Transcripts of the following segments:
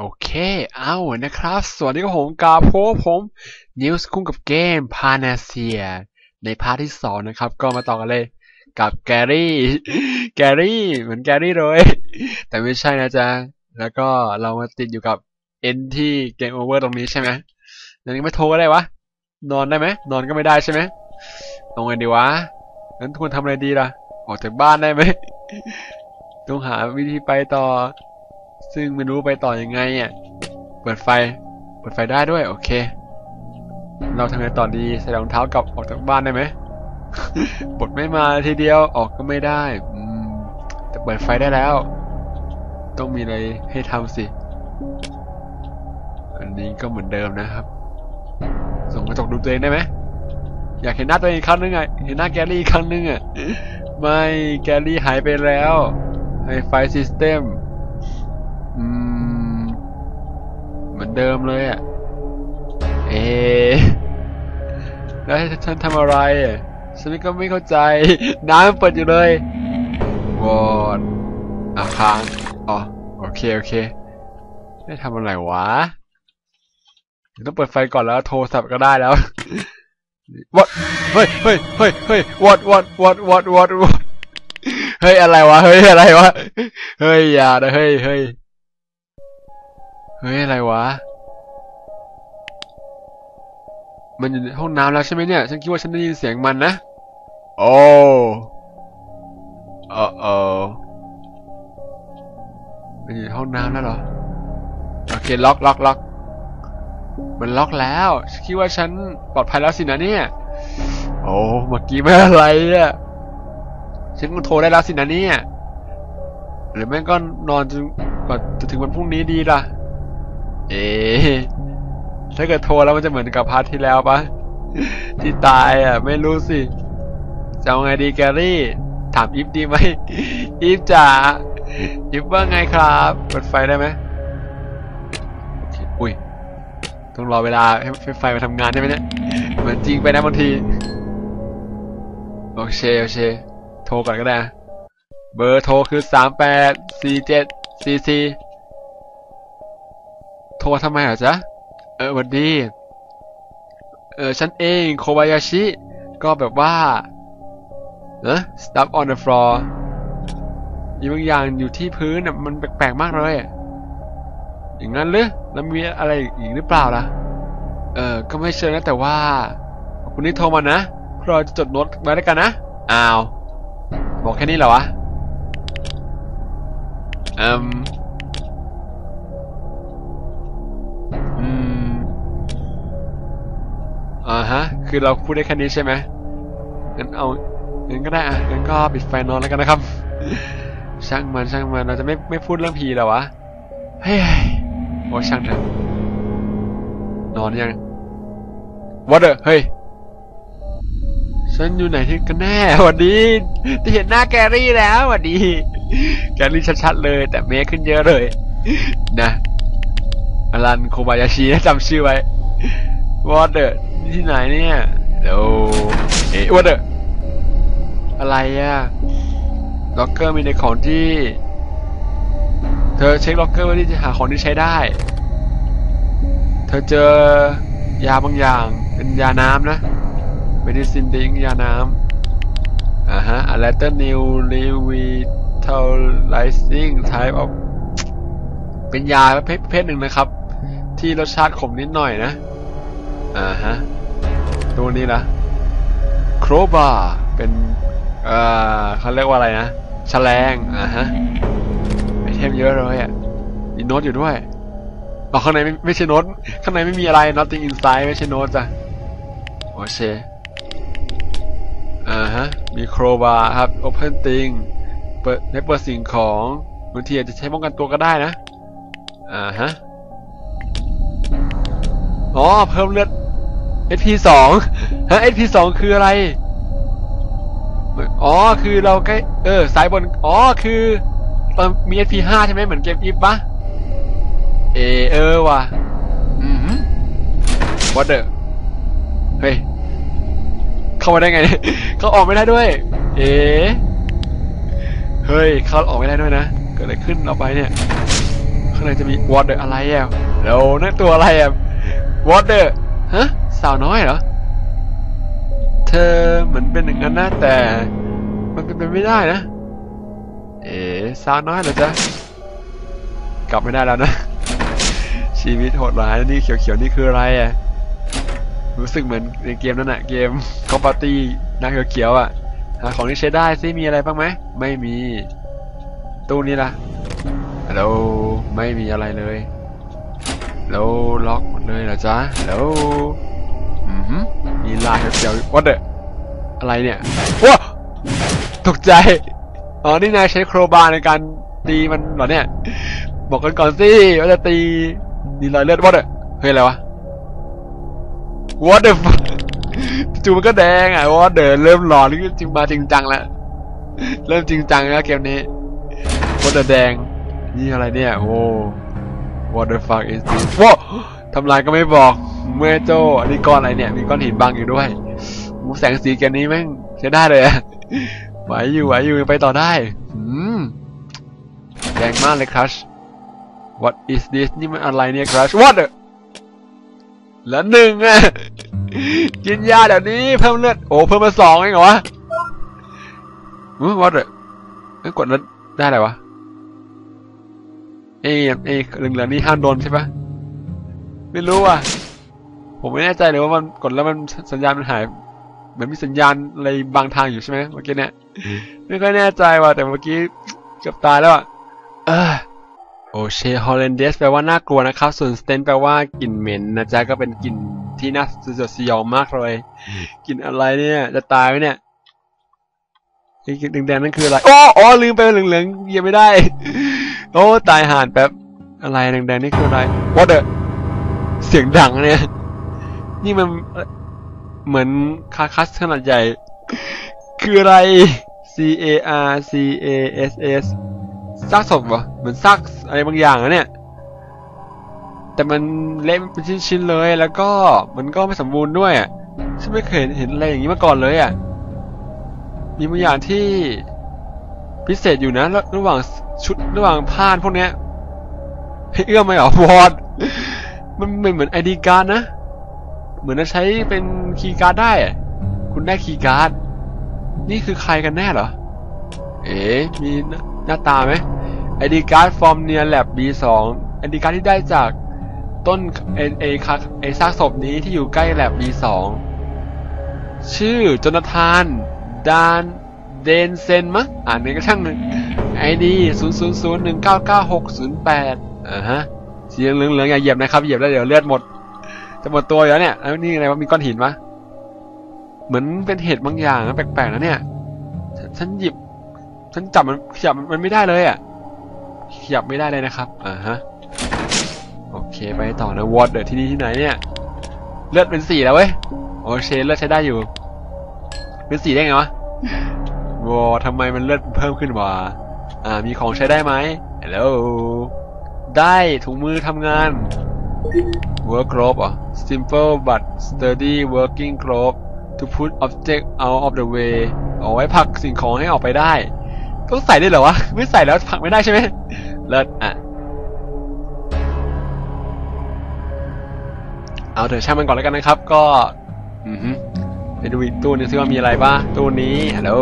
โอเค เอานะครับ สวัสดีครับผมกาโพผมนิวส์คุ้งกับเกมพานาเซีย ในพาร์ทที่สองนะครับ ก็มาต่อกันเลยกับแกรี่ แกรี่ เหมือนแกรี่เลย แต่ไม่ใช่นะจ๊ะ แล้วก็เรามาติดอยู่กับเอ็นที่เกมโอเวอร์ตรงนี้ใช่ไหมยังไม่โทรก็ได้วะ นอนได้ไหม นอนก็ไม่ได้ใช่ไหมเอาไงดีวะ งั้นทุกคนทำอะไรดีล่ะ ออกจากบ้านได้ไหม ต้องหาวิธีไปต่อ ซึ่งไม่รู้ไปต่อยังไงอะเปิดไฟ เปิดไฟได้ด้วย โอเค เราทำไงต่อดีใส่รองเท้ากลับออกจากบ้านได้ไหมบทไม่มาทีเดียวออกก็ไม่ได้แต่เปิดไฟได้แล้ว ต้องมีอะไรให้ทำสิ อันนี้ก็เหมือนเดิมนะครับ ส่งกระจกดูตัวเองได้ไหมอยากเห็นหน้าตัวเองครั้งนึงอะเห็นหน้าแกลลี่ครั้งนึงอะไม่แกลลี่หายไปแล้วไฮไฟซิสเต็ม เหมือนเดิมเลยอะเอะแล้วฉันทำอะไร ฉันก็ไม่เข้าใจ น้ำเปิดอยู่เลยวอดอะค้างอ๋อโอเค โอเค ได้ทำอะไรวะต้องเปิดไฟก่อนแล้วโทรศัพท์ก็ได้แล้ววอดเฮ้ยเฮ้ยเฮ้ยเฮ้ยวอดวอดวอดวอดวอดวอดเฮ้ยอะไรวะ เฮ้ยอะไรวะ เฮ้ยอย่านะเฮ้ยเฮ้ย เฮ้ย อะไรวะ มันอยู่ในห้องน้ำแล้วใช่ไหมเนี่ย ฉันคิดว่าฉันได้ยินเสียงมันนะ โอ้เออเออมันอยู่ในห้องน้ำแล้วเหรอ โอเค ล็อกล็อกล็อกมันล็อกแล้วฉันคิดว่าฉันปลอดภัยแล้วสินะเนี่ย โอ้ เมื่อกี้ไม่อะไรอะฉันก็โทรได้แล้วสินะเนี่ย หรือแม่งก็นอนจนกว่าจะถึงวันพรุ่งนี้ดีล่ะ เอ๊ถ้าเกิดโทรแล้วมันจะเหมือนกับพาร์ทที่แล้วปะที่ตายอะ ไม่รู้สิจะเอาไงดีแกรี่ ถามอีฟดีไหมอีฟจ๋าอีฟว่าไงครับเปิดไฟได้ไหมโอเคอุ้ยต้องรอเวลาให้ไฟมาทำงานใช่ไหมเนี่ยเหมือนจริงไปนะบางทีโอเคโอเคโทรก่อนก็ได้ เบอร์โทรคือสามแปดสี่เจ็ดสี่สี่ รทำไมเหรอจ๊ะ เออวันดีเออฉันเองโคบายาชิ ก็แบบว่าเนะ stuff on the floor มีบางอย่างอยู่ที่พื้นน่ะมันแปลกๆมากเลย อย่างนั้นหรือแล้วมีอะไรอีกหรือเปล่าล่ะ เออก็ไม่เชิญนะแต่ว่าขอบคุณที่โทรมานะเราจะจดโน้ตไว้แล้วยกันนะ อ้าว บอกแค่นี้เหรอวะ อืม อ่าฮะ คือเราพูดได้แค่นี้ใช่ไหมงั้นเอางั้นก็ได้อะงั้นก็ปิดไฟนอนแล้วกันนะครับ ช่างมันช่างมันเราจะไม่ไม่พูดเรื่องผีแล้ววะเฮ้ยโอ้ช่างเถอะนอนยังวอเดอร์เฮ้ยฉันอยู่ไหนที่กันแน่วัดดีที่เห็นหน้าแกรี่แล้ววัดดีแกรี่ชัดๆเลย แต่เมคขึ้นเยอะเลย นะอลันโคบายาชินะจำชื่อไว้วอเดอร์ ที่ไหนเนี่ยเดี๋ยวเอ๊ะวอเดอร์อะไรอะล็อกเกอร์มีในของที่ เธอเช็คล็อกเกอร์ไว้ที่จะหาของที่ใช้ได้ เธอเจอยาบางอย่าง เป็นยาน้ำนะ medicine drink ยาน้ำอ่าฮะ a letter new revitalizing type of เป็นยาประเภทประเภทหนึ่งนะครับ ที่รสชาติขมนิดหน่อยนะอ่าฮะ ตัวนี้นะโครบาเป็นเอ่อเขาเรียกว่าอะไรนะแฉลงอ่าฮะไอเทมเยอะเลยอะมีโน้ตอยู่ด้วยอ๋อข้างในไม่ไม่ใช่โน้ตข้างในไม่มีอะไร nothing inside ไม่ใช่โน้ตจ้ะโอเคอ่าฮะมีโครบาครับ open thing เปิดให้เปิดสิ่งของบางทีอาจจะใช้ป้องกันตัวก็ได้นะอ่าฮะอ๋อเพิ่มเลือด SP สองฮะ SP สองคืออะไร อ๋อ คือเราใกล้เออสายบน อ๋อ คือตอนมี SP ห้าใช่ไหมเหมือนเกมอีฟปะเออเออว่ะ อืม what the เฮ้ย เข้ามาได้ไงเขาออกไม่ได้ด้วย เอ๊ะเฮ้ย เข้าออกไม่ได้ด้วยนะ เกิดอะไรขึ้นเอาไปเนี่ย ข้างในจะมี water อะไรอะแล้วนั่นตัวอะไรอะ water ฮะ สาวน้อยเหรอ เธอเหมือนเป็นอย่างนั้นนะแต่ มันเป็นไปไม่ได้นะ เอ๋สาวน้อยเหรอจ๊ะ กลับไม่ได้แล้วนะ ชีวิตโหดร้ายนี่เขียวๆนี่คืออะไรอะ รู้สึกเหมือนในเกมนั่นแหะเกมคอมปาตี้น้าเขียวๆอะ หาของที่ใช้ได้ซิมีอะไรบ้างไหม ไม่มี ตู้นี้ล่ะแล้วไม่มีอะไรเลยแล้วล็อกหมดเลยเหรอจ๊ะแล้ว มีลายเขียววัดเดอะอะไรเนี่ยว้าตกใจ อ๋อ นี่นายใช้โครบาร์ในการตีมันเหรอเนี่ย บอกกันก่อนสิว่าจะตีมีรอยเลือดวัดเดอะเฮ้ยอะไรวะ What the fuck จู่มันก็แดงอะว่าเดินเริ่มหลอนจริงมาจริงจังแล้ว เริ่มจริงจังแล้วเกมนี้ว่าเดแดง นี่อะไรเนี่ย โอ้ What the fuck is this ว้าทำลายก็ไม่บอก เมื่อโจอันนี้ก้อนอะไรเนี่ย มีก้อนหินบังอยู่ด้วยมูแสงสีเกนี้แม่งใช้ได้เลยอะไหวอยู่ไหวอยู่ไปต่อได้อืมแดงมากเลยครัช What is this นี่มันอะไรเนี่ยครัช What แล้วหนึ่งอะกินยาเดี๋ยวนี้เพิ่มเลือด โอ้เพิ่มมาสองเองเหรอวะอือวัดเลยเอ้กดแล้วได้อะไรวะเอ้ยเอ้ยเหลืองๆนี่ห้ามโดนใช่ปะไม่รู้อะ ผมไม่แน่ใจเลยว่ามันกดแล้วมันสัญญาณมันหายเหมือนมีสัญญาณอะไรบางทางอยู่ใช่ไหมเมื่อกี้เนี่ยไม่ค่อยแน่ใจว่ะแต่เมื่อกี้เกือบตายแล้วอะเออโอเชฮอลแลนเดสแปลว่าน่ากลัวนะครับ ส่วนสเตนแปลว่ากลิ่นเหม็นนะจ๊ะก็เป็นกลิ่นที่น่าสยดสยองมากเลยกลิ่นอะไรเนี่ยจะตายไหมเนี่ยไอ้กลิ่นแดงๆนั่นคืออะไรโอ้อ๋อลืมไปเหลืองๆเหยียบไม่ได้ โอ้ตายห่านแป๊บอะไรแดงๆนี่คืออะไรวอเดอเสียงดังเนี่ย นี่มันเหมือนคาคัสขนาดใหญ่ คืออะไร C A R C A S S ซากศพวะเหมือนซากอะไรบางอย่างนะเนี่ย แต่มันเละเป็นชิ้นๆเลยแล้วก็มันก็ไม่สมบูรณ์ด้วยฉันไม่เคยเห็นอะไรอย่างนี้มาก่อนเลยอะ มีบางอย่างที่พิเศษอยู่นะ ระหว่างชุดระหว่างผ้านพวกเนี้ยให้เอื้อมไหมหรอวอดมันเหมือนเหมือนไอดีการ์ดนะ เหมือนจะใช้เป็นคีย์การ์ดได้ คุณได้คีย์การ์ด นี่คือใครกันแน่เหรอ เอ๋มีหน้าตาไหมไอดีการ์ดฟอร์มเนียแลบ B2 ไอดีการ์ดที่ได้จากต้นไอไอคักไอซากศพนี้ที่อยู่ใกล้แลบ B2 ชื่อจนาธานดานเดนเซนมั้งอ่านในกระทั่งไอดีศูนย์ศูนย์ศูนย์หนึ่งเก้าเก้าหกศูนย์แปดอ่าฮะสีเหลืองเหลืองอย่าเหยียบนะครับเหยียบแล้วเดี๋ยวเลือดหมด จะหมดตัวอยู่แล้วเนี่ยแล้วนี่อะไรวะมีก้อนหินมะเหมือนเป็นเห็ดบางอย่างนะแปลกๆนะเนี่ยฉันหยิบ ฉันจับมันขยับมันไม่ได้เลยอะขยับไม่ได้เลยนะครับอ่าฮะโอเคไปต่อนะวอตเดอที่นี่ที่ไหนเนี่ย เลือดเป็นสีแล้วเว้ยโอเคเลือดใช้ได้อยู่ เป็นสีได้ไงวะวอทำไมมันเลือดเพิ่มขึ้นวะอ่ามีของใช้ได้ไหมฮัลโหลได้ถุงมือทำงาน work glove อะ simple but sturdy working glove to put object out of the way เอาไว้ผักสิ่งของให้ออกไปได้ ต้องใส่ได้เหรอวะ ไม่ใส่แล้วผักไม่ได้ใช่ไหมเลิศอะ เอาเถอะช่างมันก่อนแล้วกันนะครับ ก็ อือฮึไปดูอีกตู้นึงซิว่ามีอะไรบ้างตู้นี้ฮัลโหล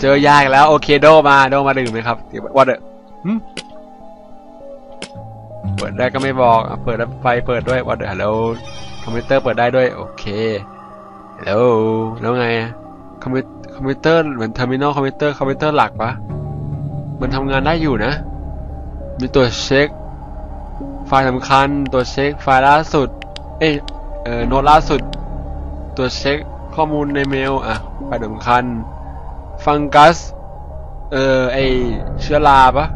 เจอยากแล้ว โอเคโดมาโดมาดื่มไหมครับว่าเดอะ เปิดได้ก็ไม่บอกอะเปิดแล้วไฟเปิดด้วยว่าเดอะฮัลโหลคอมพิวเตอร์เปิดได้ด้วยโอเคฮัลโหลแล้วไงคอมพิวคอมพิวเตอร์เหมือนเทอร์มินอลคอมพิวเตอร์คอมพิวเตอร์หลักปะมันทำงานได้อยู่นะ มีตัวเช็ค ไฟล์สำคัญ ตัวเช็คไฟล์ล่าสุด เอยเออโน้ตล่าสุด ตัวเช็คข้อมูลในเมลอะไฟล์สำคัญ ฟังกัส เออไอเชื้อราปะ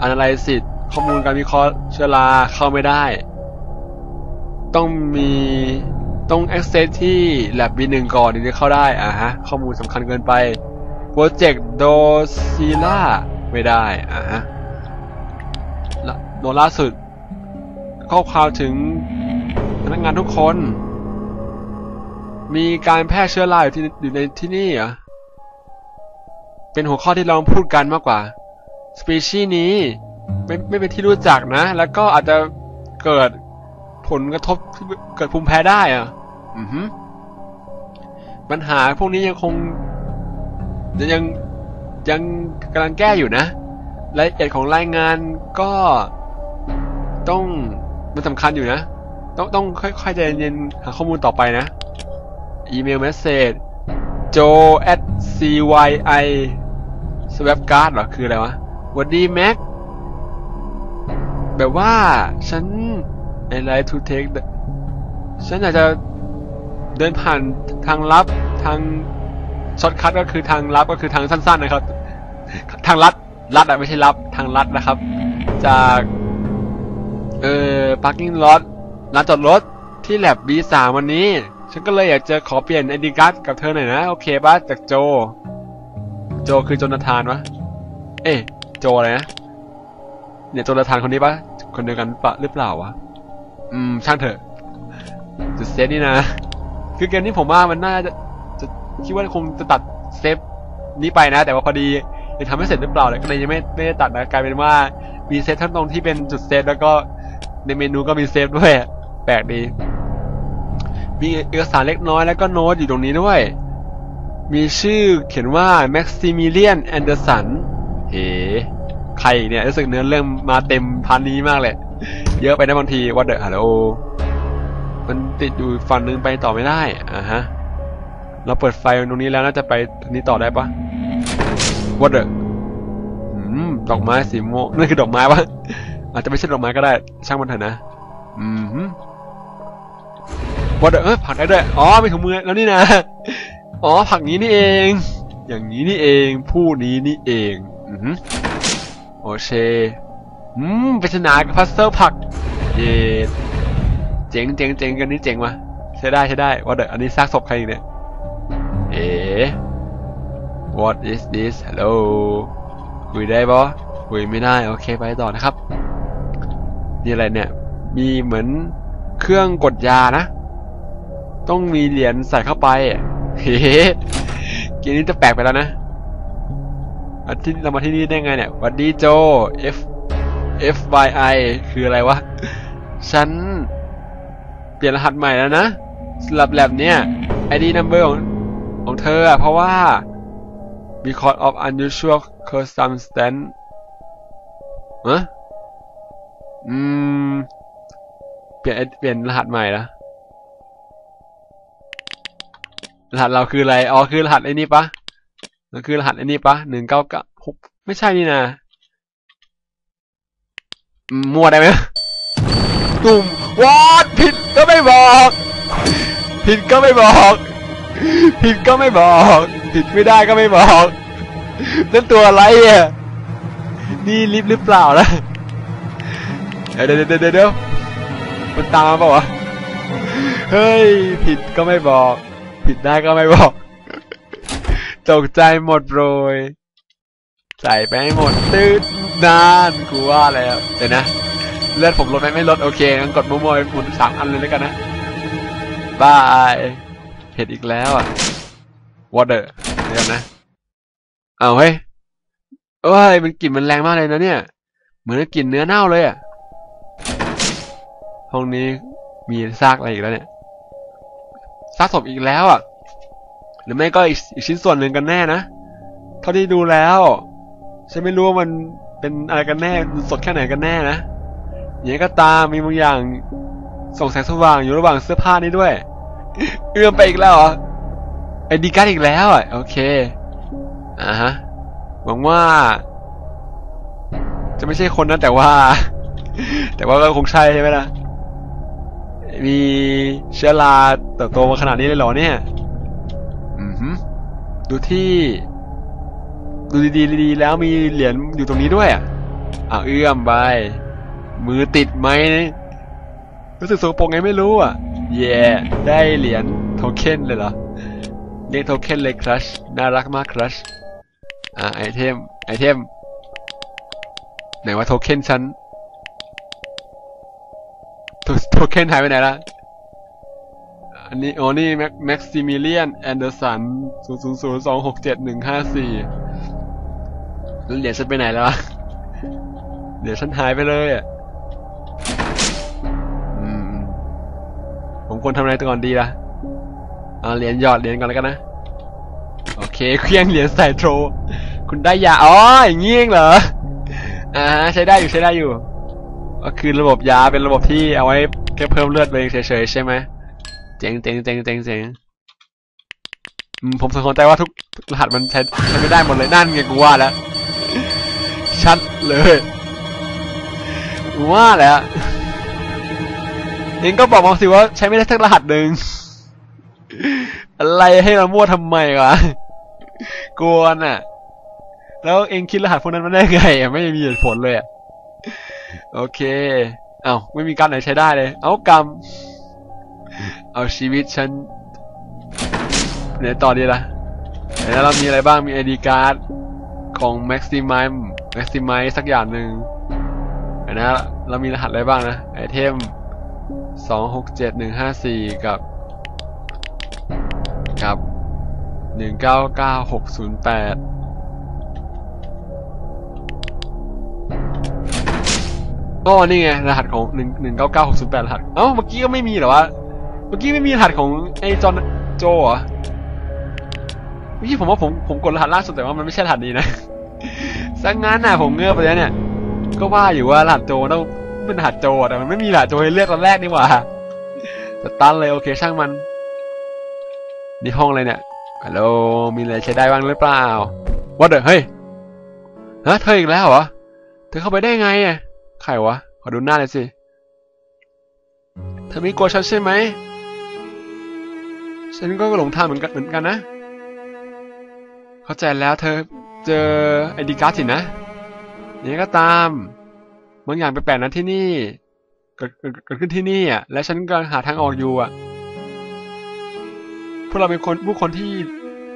อันอะไรสิทธิ ข้อมูลการวิเคราะห์เชื้อราเข้าไม่ได้ ต้องมีต้อง access ที่ lab B1 ก่อนถึงจะเข้าได้อะฮะ ข้อมูลสำคัญเกินไปโปรเจกต์โดซิล่าไม่ได้อะฮะโน้ล่าสุด ข้อความถึงพนักงานทุกคน มีการแพร่เชื้อราอยู่ที่อยู่ในที่นี่เหรอเป็นหัวข้อที่เราพูดกันมากกว่า สปีชีส์นี้ ไม่ไม่เป็นที่รู้จักนะ แล้วก็อาจจะเกิดผลกระทบเกิดภูมิแพ้ได้อะอือฮึปัญหาพวกนี้ยังคง ยังยังกำลังแก้อยู่นะรายละเอียดของรายงานก็ต้องมันสำคัญอยู่นะ ต้องต้องค่อยๆใจเย็นๆหาข้อมูลต่อไปนะ อีเมลเมสเซจ joe at cyi swap card เหรอ คืออะไรวะหวัดดีแม็ก แบบว่าฉัน I like to take the ฉันอยากจะเดินผ่านทางลับทางช็อตคัทก็คือทางลับก็คือทางสั้น ๆ นะครับ ทางลัดลัดอะไม่ใช่ลับทางลัดนะครับ จากเอ่อ parking lot ลานจอดรถที่แลบ B3 วันนี้ ฉันก็เลยอยากจะขอเปลี่ยนไอดีการ์ดกับเธอหน่อยนะ โอเคป่ะจากโจ โจคือโจนาธานวะเอ๊โจอะไรนะ เนี่ยโจนาธานคนนี้ปะคนเดียวกันปะหรือเปล่าวะอืมช่างเถอะ จุดเซฟนี่นะ คือเกมนี้ผมว่ามันน่าจะจะคิดว่าคงจะตัดเซฟนี้ไปนะ แต่ว่าพอดียังทำไม่เสร็จหรือเปล่าเลยก็เลยยังไม่ไม่ได้ตัดนะกลายเป็นว่ามีเซฟทั้งตรงที่เป็นจุดเซฟแล้วก็ในเมนูก็มีเซฟด้วยแปลกดี มีเอกสารเล็กน้อยแล้วก็โน้ตอยู่ตรงนี้ด้วย มีชื่อเขียนว่า Maximilian Anderson เฮ้ใครอีกเนี่ ไทยเนี่ยรู้สึกเนื้อเรื่องมาเต็มพันนี้มากเลย เยอะไปนะบางทีว่าเดอะฮัลโหลมันติดอยู่ฝั่งนึงไปต่อไม่ได้อ่าฮะเราเปิดไฟตรงนี้แล้วน่าจะไปทางนี้ต่อได้ปะว่าเดอะอืมดอกไม้สีม่วงนั่นคือดอกไม้ปะอาจจะไม่ใช่ดอกไม้ก็ได้ ช่างมันเถอะนะ อืมว่าเดอะเออผลักได้ด้วยอ๋อมีถุงมือแล้วนี่นะ อ๋อผักนี้นี่เอง อย่างนี้นี่เอง ผู้นี้นี่เอง อือ โอเคอืมปริศนากับพัซเซิลผัก เยเจ๋งเจ๋งเจ๋งกันนี้เจ๋งวะใช้ได้ใช้ได้ว่าเดอะอันนี้ซากศพใครอีกเนี่ย เอ๋ What is this Hello คุยได้ปะคุยไม่ได้ โอเคไปต่อนะครับ นี่อะไรเนี่ย มีเหมือนเครื่องกดยานะ ต้องมีเหรียญใส่เข้าไป เฮ้เกมนี้จะแปลกไปแล้วนะ มาที่เรามาที่นี่ได้ไงเนี่ยวัดดีโจ F F Y I คืออะไรวะ ฉัน เปลี่ยนรหัสใหม่แล้วนะสำหรับแลบเนี่ย ID number ของของเธออะเพราะว่า because of unusual circumstance ฮะอืม เปลี่ยนเปลี่ยนรหัสใหม่ละรหัสเราคืออะไร อ๋อ คือรหัสไอ้นี่ปะ มันคือรหัสอ้นี่ปะหนึ่งเก้าเก้าหกไม่ใช่นี่นะมั่วได้ไหมตุ่มวอดผิดก็ไม่บอก ผิดก็ไม่บอก ผิดก็ไม่บอก ผิดไม่ได้ก็ไม่บอกนั่นตัวอะไรอะนี่ลิฟหรือเปล่าล่ะเดี๋ยวเดี๋ยวเดี๋ยวเดี๋ยวมันตามมาเปล่าวะเฮ้ย ผิดก็ไม่บอก ผิดได้ก็ไม่บอก ตกใจหมดโรยใส่ไปให้หมดตืดนานกูว่าแล้วเดี๋ยวนะเลือดผมลดไหมไม่ลดโอเคงั้นกดมั่วๆไปหมุนสามอันเลยแล้วกันนะบายเห็ดอีกแล้วอะ water เดี๋ยวนะเอาเฮ้ยเอ้ยมันกลิ่นมันแรงมากเลยนะเนี่ย เหมือนกลิ่นเนื้อเน่าเลยอะห้องนี้มีซากอะไรอีกแล้วเนี่ยซากศพอีกแล้วอะ หรือไม่ก็อีกอีกชิ้นส่วนหนึ่งกันแน่นะ เท่าที่ดูแล้ว ฉันไม่รู้ว่ามันเป็นอะไรกันแน่สดแค่ไหนกันแน่นะอย่างก็ตามมีบางอย่างส่องแสงสว่างอยู่ระหว่างเสื้อผ้านี้ด้วย เอื้อมไปอีกแล้วเหรอไอ้ดีการ์ดอีกแล้วอะโอเคอ่าฮะหวังว่า จะไม่ใช่คนนะแต่ว่า แต่ว่าก็คงใช่ใช่ไหมล่ะมีเชื้อราเติบโตมาขนาดนี้เลยเหรอเนี่ย อือหือดูที่ ดูดีๆดีๆแล้วมีเหรียญอยู่ตรงนี้ด้วยอะอ่าเอื้อมไป มือติดไหมรู้สึกสกปรกไงไม่รู้อะ เย่ได้เหรียญโทเค็นเลยเหรอเรียกโทเค็นเลยครัชน่ารักมากครัชอ่าไอเทมไอเทม ไหนว่าโทเค็นฉันโทโทเค็นหายไปไหนละ อันนี้อ๋อนี่แม็กซิมิเลียนแอนเดอร์สันศูนย์ศูนย์ศูนย์สองหกเจ็ดหนึ่งห้าสี่แล้วเหรียญฉันไปไหนแล้วเดี๋ยวฉันหายไปเลยอะผมควรทำอะไรก่อนดีล่ะเอาเหรียญหยอดเหรียญก่อนแล้วกันนะ โอเคเครื่องเหรียญใส่โทร คุณได้ยา อ๋ออย่างงี้เองเหรอ อ่าใช้ได้อยู่ใช้ได้อยู่ ก็คือระบบยาเป็นระบบที่เอาไว้แค่เพิ่มเลือดไปเฉยๆใช่ไหม เจ๋งเจ๋งเจ๋งเจ๋งเจ๋งผมสังเกตว่าทุกรหัสมันใช้ใช้ไม่ได้หมดเลยนั่นไงกูว่าแล้ว ชัดเลยกูว่าแล้วเองก็บอกมาสิว่าใช้ไม่ได้สักรหัสหนึ่งอะไรให้เรามั่วทำไมวะกวนอะ แล้วเองคิดรหัสพวกนั้นมาได้ไงอะไม่มีเหตุผลเลยอะโอเค เอา้าไม่มีการไหนใช้ได้เลย เอากรรม เอาชีวิตฉันไหนต่อดีล่ะไหนเรามีอะไรบ้างมี ID card ของ Maximum Maximize สักอย่างหนึ่งเห็นนะเรามีรหัสอะไรบ้างนะไอเทมสองหกเจ็ดหนึ่งห้าสี่กับกับหนึ่งเก้าเก้าหกศูนย์แปดก็นี่ไงรหัสของหนึ่งหนึ่งเก้าเก้าหกศูนย์แปดรหัส เอ้าเมื่อกี้ก็ไม่มีเหรอวะ มื่อกี้ไม่มีรหัสของไอ้จอนโจเหรอเมื่อกี้ผมว่าผมผมกดรหัสล่าสุดแต่ว่ามันไม่ใช่รหัสนี้นะสังงั้นน่ะผมเงือบไปแล้วเนี่ย ก็ว่าอยู่ว่ารหัสโจต้องเป็นรหัสโจแต่มันไม่มีรหัสโจให้เลือกตอนแรกนี่หว่าสตันเลยโอเคช่างมันนี่ห้องอะไรเนี่ยฮัลโหลมีอะไรใช้ได้บ้างหรือเปล่าว่าเด้อเฮ้ยฮะเธออีกแล้วเหรอเธอเข้าไปได้ไงอะใครวะขอดูหน้าหน่อยสิเธอไม่กลัวฉันใช่ไหม ฉันก็หลงทางเหมือนกันเหมือนกันนะ เข้าใจแล้วเธอเจอไอดีการ์ดสินะยังก็ตามบางอย่างแปลกๆนั้นที่นี่เกิดเกิดขึ้นที่นี่อะ และฉันกำลังหาทางออกอยู่อะ พวกเราเป็นคนผู้คนที่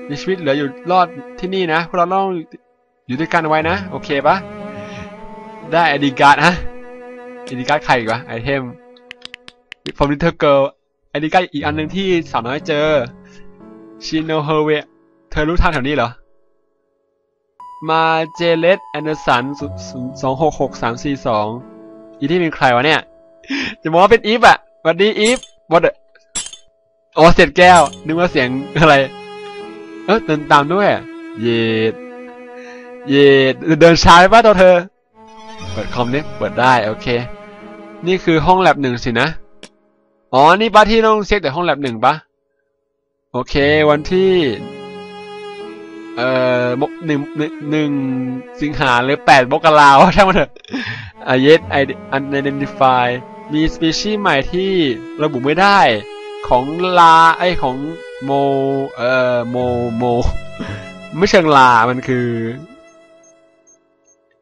มีชีวิตเหลืออยู่รอดที่นี่นะ พวกเราต้องอยู่ด้วยกันไว้นะ โอเคปะได้ไอดีการ์ดฮะไอดีการ์ดใครอีกวะไอเทมผมดิเทอร์เกิล อดีการ์ดอีกอันหนึ่งที่สาวน้อยเจอชินโนเฮเวเธอรู้ทางแถวนี้เหรอ มาเจเลสแอนเดอร์สันสองหกหกสามสี่สองอีที่เป็นใครวะเนี่ย จะบอกว่าเป็นอีฟอะสวัสดีอีฟวอดโอ้เสร็จแก้ว นึกว่าเสียงอะไร เออเดินตามด้วย เย็ดเย็ดเดินช้าไปป่ะตัวเธอ เปิดคอมนี้เปิดได้ โอเค นี่คือห้องแลบหนึ่งสินะ อ๋อ นี่ป้าที่ต้องเช็คแต่ห้องแลบหนึ่งปะโอเค วันที่ เอ่อมกหนึ่งหนึ่งสิงหาหรือแปดมกราว่าช่างมันเถอะอ่า yes I unidentified มีสปีชีส์ใหม่ที่ระบุไม่ได้ของลาไอของโม เอ่อโมโม ไม่เชิงลา มันคือ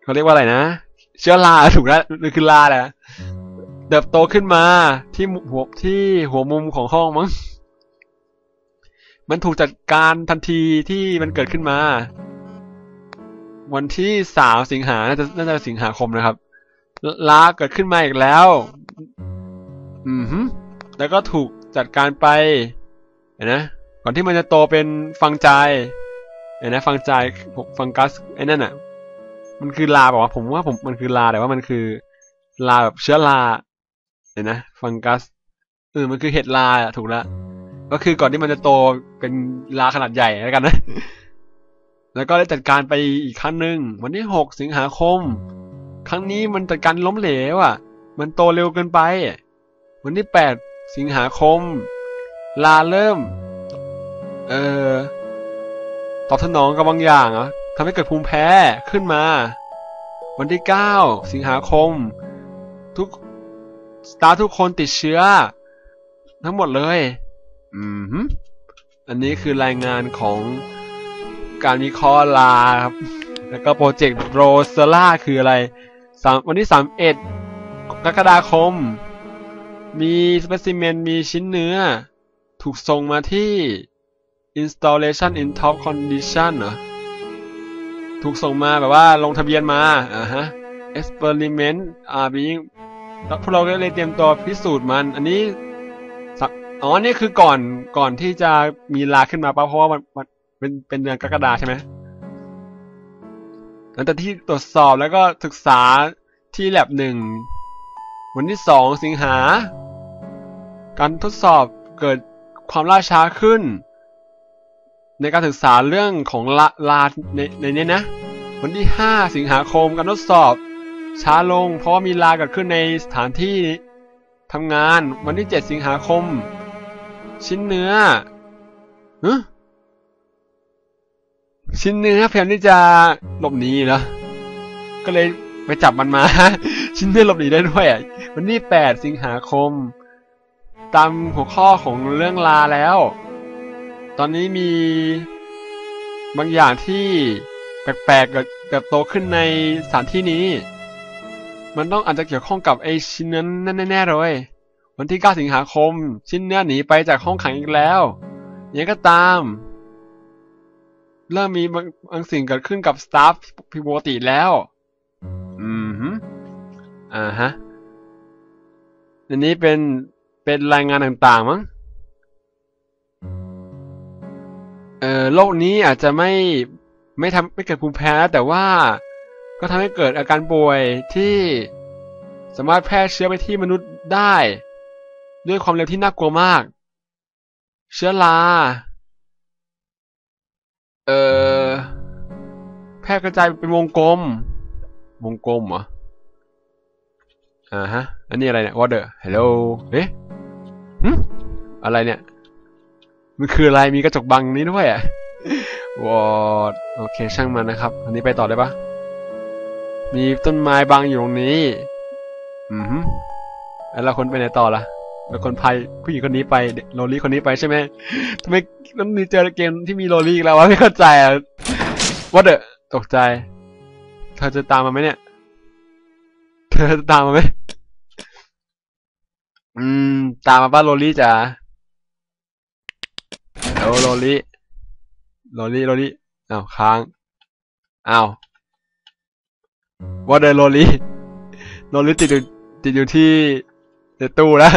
เขาเรียกว่าอะไรนะ เชื้อราถูกแล้วมันคือลาแหละ เติบโตขึ้นมาที่หัวที่หัวมุมของห้องมั้ง มันถูกจัดการทันทีที่มันเกิดขึ้นมา วันที่สามสิงหา น่าจะน่าจะสิงหาคมนะครับ ลาเกิดขึ้นมาอีกแล้ว อืมฮึแล้วก็ถูกจัดการไปเห็นนะ ก่อนที่มันจะโตเป็นฟังใจเห็นนะ ฟังใจฟังกัสไอ้นั่นอะ มันคือลาบอกว่าผมว่าผมมันคือลาแต่ว่ามันคือลาแบบเชื้อรา เห็นนะ ฟังกัสเออมันคือเห็ดลาถูกแล้วก็คือก่อนที่มันจะโตเป็นลาขนาดใหญ่แล้วกันนะ แล้วก็ได้จัดการไปอีกครั้งหนึ่งวันที่หกสิงหาคม ครั้งนี้มันจัดการล้มเหลวอะ มันโตเร็วเกินไป วันที่แปดสิงหาคม ลาเริ่ม เอ่อตอบสนองกับบางอย่างอะทำให้เกิดภูมิแพ้ขึ้นมา วันที่เก้าสิงหาคม สตาร์ทุกคนติดเชื้อ ทั้งหมดเลย อืมฮึอันนี้คือรายงานของการวิเคราะห์ลาครับ แล้วก็โปรเจกต์โรเซล่าคืออะไรสามวันที่สามเอ็ดกรกฎาคม มีสเปซิเมนมีชิ้นเนื้อ ถูกส่งมาที่ installation in top condition เหรอ ถูกส่งมาแบบว่าลงทะเบียนมา อ่าฮะ experiment are being แล้วพวกเราก็เลยเตรียมตัวพิสูจน์มัน อันนี้สักอ๋อนี่คือก่อนก่อนที่จะมีลาขึ้นมาปะเพราะว่ามันมันเป็นเป็นเดือนกรกฎาใช่ไหมหลังจากที่ตรวจสอบแล้วก็ศึกษาที่แลบหนึ่งวันที่สองสิงหา การทดสอบเกิดความล่าช้าขึ้น ในการศึกษาเรื่องของลาลาในในนี้นะ วันที่ 5 สิงหาคมการทดสอบ ช้าลงเพราะมีลาเกิดขึ้นในสถานที่ทำงานวันที่ 7 สิงหาคม ชิ้นเนื้อฮะชิ้นเนื้อพยายามที่จะหลบหนีเหรอก็เลยไปจับมันมา ชิ้นเนื้อหลบหนีได้ด้วยวันที่ 8 สิงหาคม ตามหัวข้อของเรื่องลาแล้ว ตอนนี้มีบางอย่างที่แปลกๆเกิดโตขึ้นในสถานที่นี้ มันต้องอาจจะเกี่ยวข้องกับไอชิ้นนั้นแน่ๆเลยวันที่ 9 สิงหาคม ชิ้นเนื้อหนีไปจากห้องขังอีกแล้วย่างก็ตาม เริ่มมีบางบางสิ่งเกิดขึ้นกับสตาฟผิดปกติแล้ว อืมฮึอ่าฮะอันนี้เป็นเป็นรายงานต่างๆมั้งเอ่อโรคนี้อาจจะไม่ไม่ทำไม่เกิดภูมิแพ้แต่ว่า ก็ทำให้เกิดอาการป่วยที่สามารถแพร่เชื้อไปที่มนุษย์ได้ ด้วยความเร็วที่น่ากลัวมาก เชื้อราเอ่อแพร่กระจายเป็นวงกลม วงกลมเหรออ่าฮะ อันนี้อะไรเนี่ย water hello เอ๊ะหึอะไรเนี่ย มันคืออะไรมีกระจกบังนี้ด้วยอะวอดโอเคช่างมันนะครับ อันนี้ไปต่อได้ปะ มีต้นไม้บังอยู่ตรงนี้ อือฮึแล้วเรคนไปไหนต่อล่ะ แล้วคนพายผู้หญิงคนนี้ไปโรลี่คนนี้ไปใช่ไหมทำไมต้องมีเจอเกมที่มีโรลี่แล้ววะไม่เข้าใจอะว่าเดอะตกใจ เธอจะตามมาไหมเนี่ย เธอจะตามมาไหมอืม ตามมาป้าโรลี่จ๋าเดี๋ยวโรลี่โรลี่โรลี่อ้าวค้างอ้าว ว่าเดอโรลี่โรลี่ติดอยู่ติดอยู่ที่ในตู้แล้ว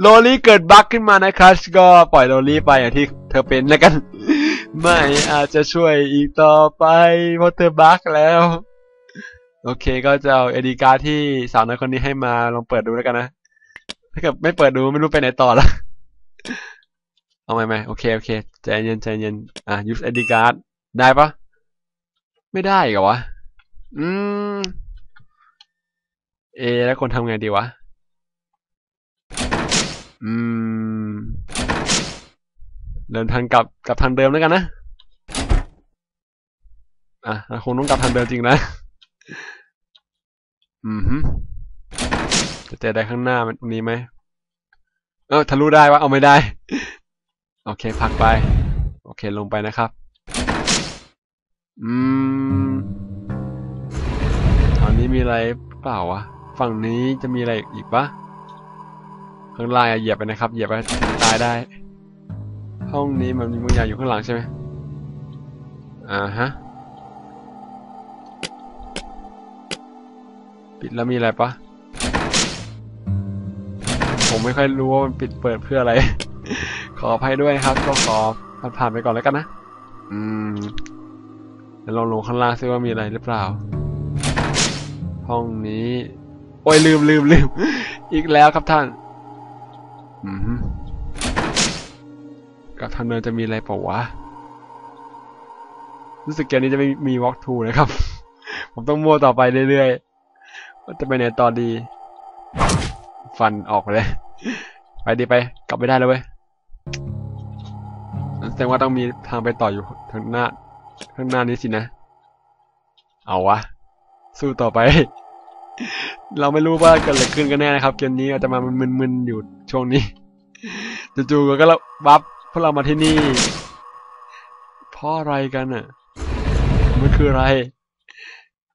โรลี่เกิดบั๊กขึ้นมานะครับก็ปล่อยโรลี่ไปอย่างที่เธอเป็นแล้วกัน ไม่อาจจะช่วยอีกต่อไปเพราะเธอบั๊กแล้ว โอเคก็จะเอาเอดีการ์ดที่สาวน้อยคนนี้ให้มาลองเปิดดูแล้วกันนะ ถ้าเกิดไม่เปิดดูไม่รู้ไปไหนต่อละเอาไหมไหมโอเคโอเคใจเย็นใจเย็นอะ use ID card ได้ปะไม่ได้เหรอวะ อืม เอ แล้วคนทำไงดีวะ อืม เดินทางกลับกลับทางเดิมแล้วกันนะ อะเราคงต้องกลับทางเดิมจริงนะ อืมจะเจอได้ข้างหน้ามันตรงนี้ไหม เออทะลุได้วะ เอาไม่ได้ โอเคพักไป โอเคลงไปนะครับ อืม นี้มีอะไรเปล่าวะ ฝั่งนี้จะมีอะไรอีกปะข้างล่างอย่าเหยียบไปนะครับ เหยียบไปตายได้ ห้องนี้มันมีบางอย่างอยู่ข้างหลังใช่ไหมอ่าฮะ ปิดแล้วมีอะไรปะผมไม่ค่อยรู้ว่ามันปิดเปิดเพื่ออะไร ขออภัยด้วยนะครับ ก็ขอผ่านไปก่อนแล้วกันนะ อืมเดี๋ยวลองลงข้างล่างซิว่ามีอะไรหรือเปล่า ห้องนี้ โอ้ยลืมลืมลืม อีกแล้วครับท่าน อืมกับทางเดินจะมีอะไรเปล่าวะ รู้สึกเกมนี้จะไม่มี walk to นะครับ ผมต้องมั่วต่อไปเรื่อยๆว่าจะไปไหนต่อดี ฟันออกไปเลย ไปดีไป กลับไม่ได้แล้วเว้ยแสดงว่าต้องมีทางไปต่ออยู่ทางหน้า ข้างหน้านี้สินะ เอาวะ สู้ต่อไป เราไม่รู้ว่าเกิดอะไรขึ้นกันแน่นะครับ เกมนี้อาจจะมามึนๆอยู่ช่วงนี้จู่ๆก็แล้วบัฟพวกเรามาที่นี่เพราะอะไรกันอะ มันคืออะไร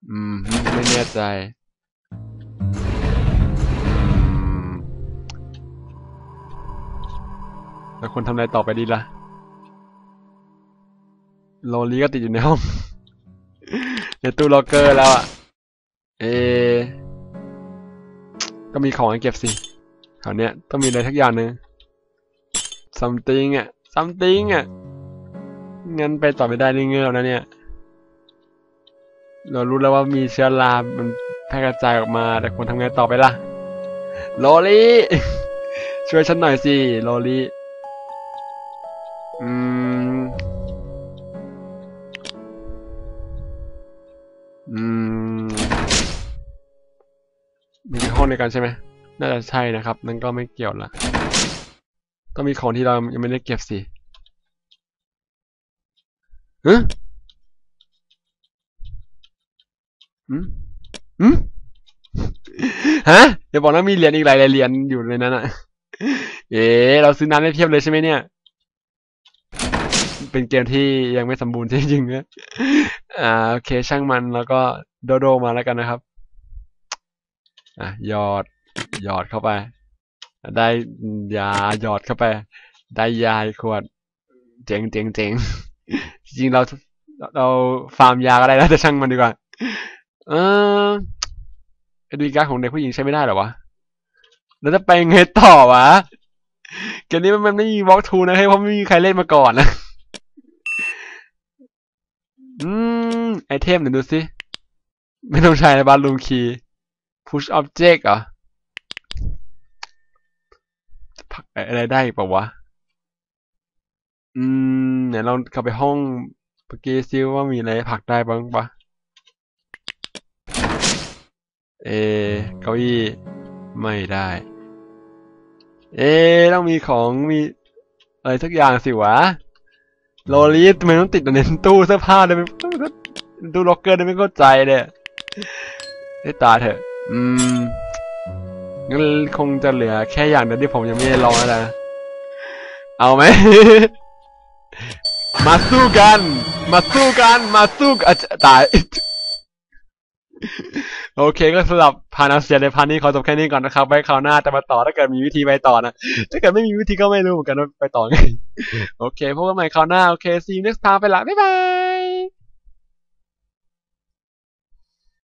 อืม ไม่แน่ใจแล้วคนทำอะไรต่อไปดีล่ะโรลี่ก็ติดอยู่ในห้อง ในตู้ล็อกเกอร์แล้วอะ เอ ก็มีของให้เก็บสิแถวเนี้ยต้องมีอะไรทักอย่างหนึ่ง something อะ something อะ งั้นไปต่อไม่ได้นี่เงือบนะเนี่ย เรารู้แล้วว่ามีเชื้อรา มันแพร่กระจายออกมา แต่ควรทำไงต่อไปล่ะ โลลี่ ช่วยฉันหน่อยสิ โลลี่ มีห้องในกันใช่ไหมน่าจะใช่นะครับนั่นก็ไม่เกี่ยวละต้องมีของที่เรายังไม่ได้เก็บสิฮะอืมอืมฮะอย่าบอกนะมีเหรียญอีกหลายเหรียญอยู่ในนั้นอะ เอ๊ะเราซื้อน้ำได้เพียบเลยใช่ไหมเนี่ย เป็นเกมที่ยังไม่สมบูรณ์จริงๆนะอ่าโอเคช่างมันแล้วก็โดโดมาแล้วกันนะครับ อะหยอดหยอดเข้าไป ได้ยาหยอดเข้าไป ได้ยาอีกขวด เจ๋งเจ๋งเจ๋งจริงเราเราฟาร์มยาก็ได้นะแต่ช่างมันดีกว่า เออไอดีการของเด็กผู้หญิงใช้ไม่ได้หรอวะแล้วจะไปไงต่อวะเกมนี้มันไม่มีวอล์กทูนะเฮ้ยเพราะไม่มีใครเล่นมาก่อนนะอืมไอเทมเดี๋ยวดูสิ ไม่ต้องใช้นะบาลูมคีย์ push object เหรอผลักอะไรได้เปล่าวะ อืมไหนลองเข้าไปห้องเมื่อกี้ซิว่ามีอะไรผลักได้บ้างปะเอเก้าอี้ไม่ได้ เอต้องมีของมีอะไรสักอย่างสิวะโลลิสทำไมต้องติดในตู้เสื้อผ้าด้วยไม่ตู้ล็อกเกอร์ด้วยไม่เข้าใจเนี่ยได้ตาเถอะ อืมงั้นคงจะเหลือแค่อย่างเดียวที่ผมยังไม่ได้ลองแล้วนะ เอาไหม มาสู้กัน มาสู้กัน มาสู้กันตาย โอเคก็สำหรับพานาเซียในพาร์ทนี้ขอจบแค่นี้ก่อนนะครับ ไว้คราวหน้าจะมาต่อถ้าเกิดมีวิธีไปต่อนะ ถ้าเกิดไม่มีวิธีก็ไม่รู้เหมือนกันว่าไปต่อไง โอเคพบกันใหม่คราวหน้า โอเค see you next time ไปละ บ๊ายบาย